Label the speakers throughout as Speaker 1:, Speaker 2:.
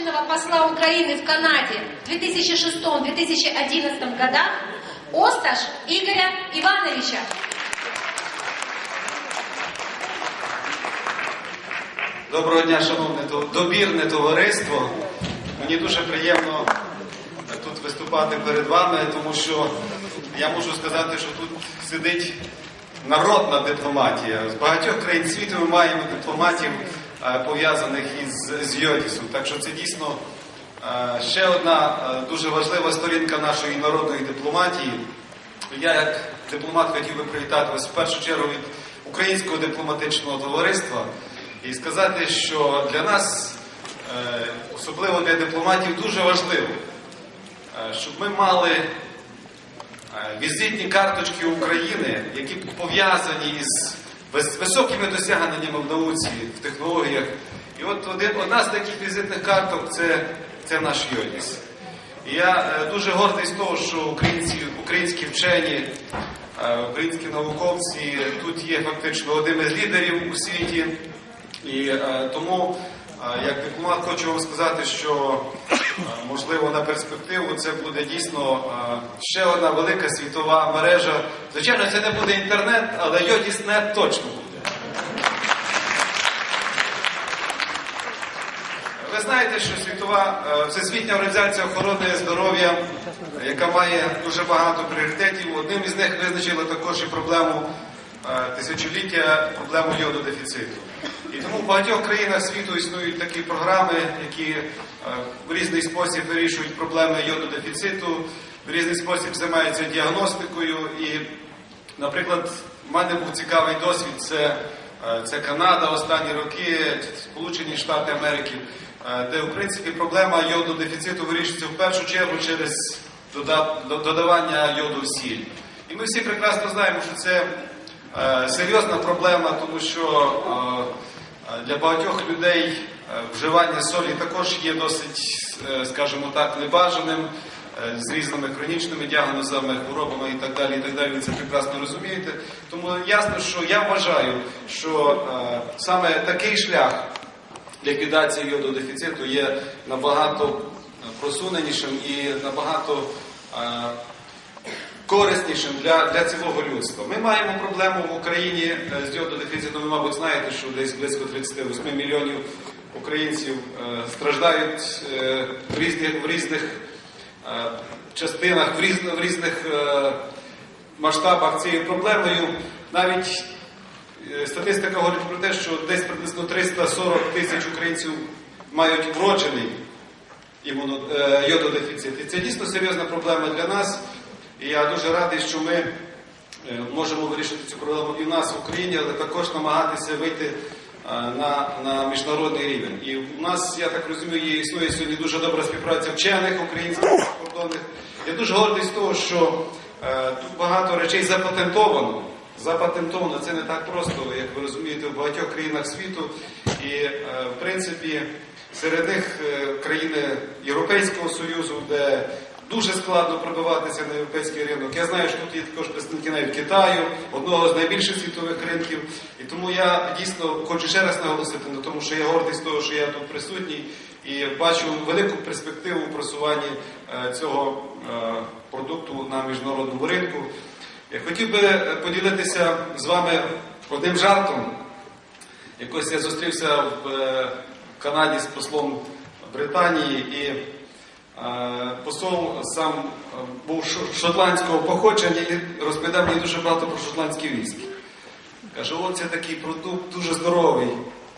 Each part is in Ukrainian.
Speaker 1: уполномоченного посла Украины в Канаде в 2006-2011 годах Осташ Игоря Ивановича.
Speaker 2: Доброго дня, шановне добірне товариство. Мені дуже приємно тут виступати перед вами, тому що я можу сказати, що тут сидить народна дипломатія. З багатьох країн світу ми маємо дипломатів, пов'язаних із з Йодісом. Так що це дійсно е, ще одна е, дуже важлива сторінка нашої народної дипломатії. Я, як дипломат, хотів би привітати вас в першу чергу від українського дипломатичного товариства і сказати, що для нас, е, особливо для дипломатів, дуже важливо, е, щоб ми мали е, візитні карточки України, які пов'язані вис- високими досягненнями в науці, в технологіях. І от один, одна з таких візитних карток це, це наш Йодіс. І я е, дуже гордий з того, що українці, українські вчені, е, українські науковці тут є фактично одним із лідерів у світі. І е, тому, як дипломат, хочу вам сказати, що можливо на перспективу це буде дійсно е, ще одна велика світова мережа. Звичайно, це не буде інтернет, але Йодіснет точно буде. Ви знаєте, що світова е, всесвітня організація охорони здоров'я, яка має дуже багато пріоритетів, одним із них визначила також і проблему е, тисячоліття, проблему йододефіциту. І тому в багатьох країнах світу існують такі програми, які е, в різний спосіб вирішують проблеми йододефіциту, в різний спосіб займаються діагностикою. І, наприклад, в мене був цікавий досвід. Це Е, Це Канада останні роки, Сполучені Штати Америки, е, де в принципі проблема йододефіциту вирішується в першу чергу через додавання йоду в сіль. І ми всі прекрасно знаємо, що це серйозна проблема, тому що е, е, для багатьох людей е, вживання солі також є досить, е, скажімо так, небажаним е, з різними хронічними діагнозами, хворобами і так далі. І так далі. Ви це прекрасно розумієте. Тому ясно, що я вважаю, що е, саме такий шлях ліквідації йододефіциту є набагато просуненішим і набагато е, кориснішим для, для цілого людства. Ми маємо проблему в Україні е, з йододефіцитом. Ви, мабуть, знаєте, що десь близько 38 мільйонів українців е, страждають е, в різних, в різних частинах, в, різних, в різних масштабах цією проблемою. Навіть статистика говорить про те, що десь приблизно 340 тисяч українців мають вроджений йододефіцит. І це дійсно серйозна проблема для нас. І я дуже радий, що ми е, можемо вирішити цю проблему і в нас в Україні, але також намагатися вийти е, на, на міжнародний рівень. І у нас, я так розумію, є, існує сьогодні дуже добра співпраця вчених українських закордонних. Я дуже гордий з того, що е, тут багато речей запатентовано. Запатентовано це не так просто, як ви розумієте, в багатьох країнах світу. І, е, в принципі, серед них е, країни Європейського Союзу, де дуже складно пробиватися на європейський ринок. Я знаю, що тут є також представники навіть Китаю, одного з найбільших світових ринків. І тому я дійсно хочу ще раз наголосити на тому, що я гордий з того, що я тут присутній і бачу велику перспективу в просуванні е, цього е, продукту на міжнародному ринку. Я хотів би е, поділитися з вами одним жартом. Якось я зустрівся в Канаді з послом Британії, і посол сам е, був шотландського походження і розповідав мені дуже багато про шотландські віскі. Каже, о, це такий продукт дуже здоровий,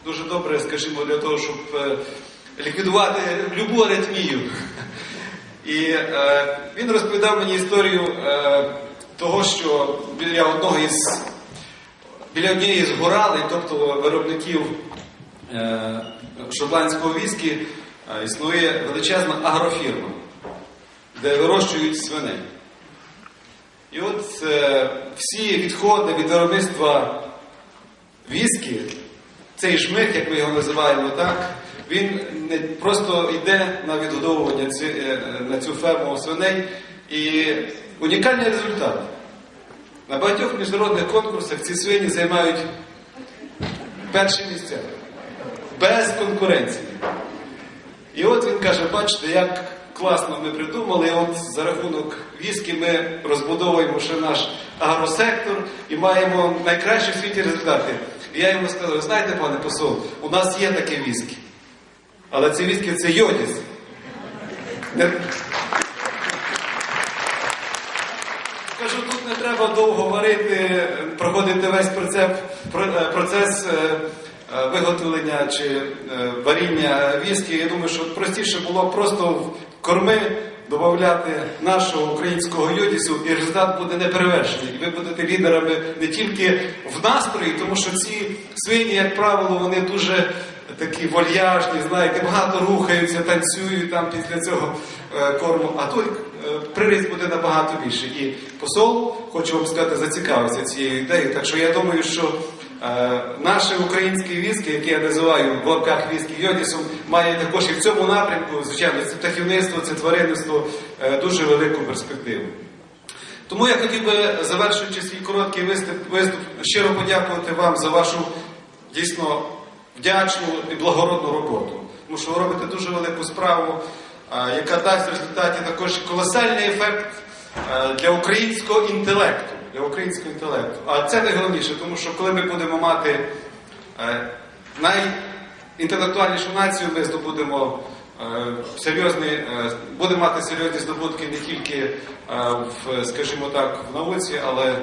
Speaker 2: дуже добре, скажімо, для того, щоб е, ліквідувати любу аритмію. І е, він розповідав мені історію е, того, що біля одного із біля однієї з горалей, тобто виробників е, шотландського віскі, е, існує величезна агрофірма, де вирощують свиней. І от е, всі відходи від виробництва віскі, цей шмих, як ми його називаємо, так, він не просто йде на відгодовування ці, е, на цю ферму свиней. І унікальний результат. На багатьох міжнародних конкурсах ці свині займають перші місця без конкуренції. І от він каже, бачите, як класно ми придумали. От за рахунок віскі ми розбудовуємо ще наш агросектор і маємо найкращі в світі результати. І я йому сказав, знаєте, пане посол, у нас є таке віскі. Але це віскі це йодіс. Кажу, тут не треба довго варити, проходити весь процес, е, виготовлення чи е, варіння віскі. Я думаю, що простіше було просто в корми додати нашого українського йодісу, і результат буде неперевершений. І ви будете лідерами не тільки в настрої, тому що ці свині, як правило, вони дуже такі вольяжні, знаєте, багато рухаються, танцюють там після цього е, корму. А тут е, приріст буде набагато більше. І посол, хочу вам сказати, зацікавився цією ідеєю. Так що я думаю, що наше українське віскі, яке я називаю в лапках віскі Йодісом, має також і в цьому напрямку, звичайно, це птахівництво, це тваринництво, е, дуже велику перспективу. Тому я хотів би, завершуючи свій короткий виступ, виступ, щиро подякувати вам за вашу дійсно вдячну і благородну роботу. Тому що ви робите дуже велику справу, яка дасть в результаті також колосальний ефект е, для українського інтелекту. Для українського інтелекту. А це найголовніше, тому що коли ми будемо мати е, найінтелектуальнішу націю, ми здобудемо е, серйозні, е, будемо мати серйозні здобутки не тільки в, скажімо так, в науці, але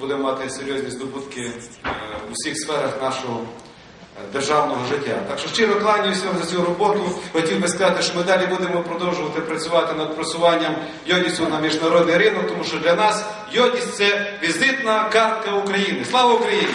Speaker 2: будемо мати серйозні здобутки в усіх сферах нашого державного життя. Так що щиро кланяюся за цю роботу. Хотів би сказати, що ми далі будемо продовжувати працювати над просуванням йодісу на міжнародний ринок, тому що для нас йодіс це візитна картка України. Слава Україні!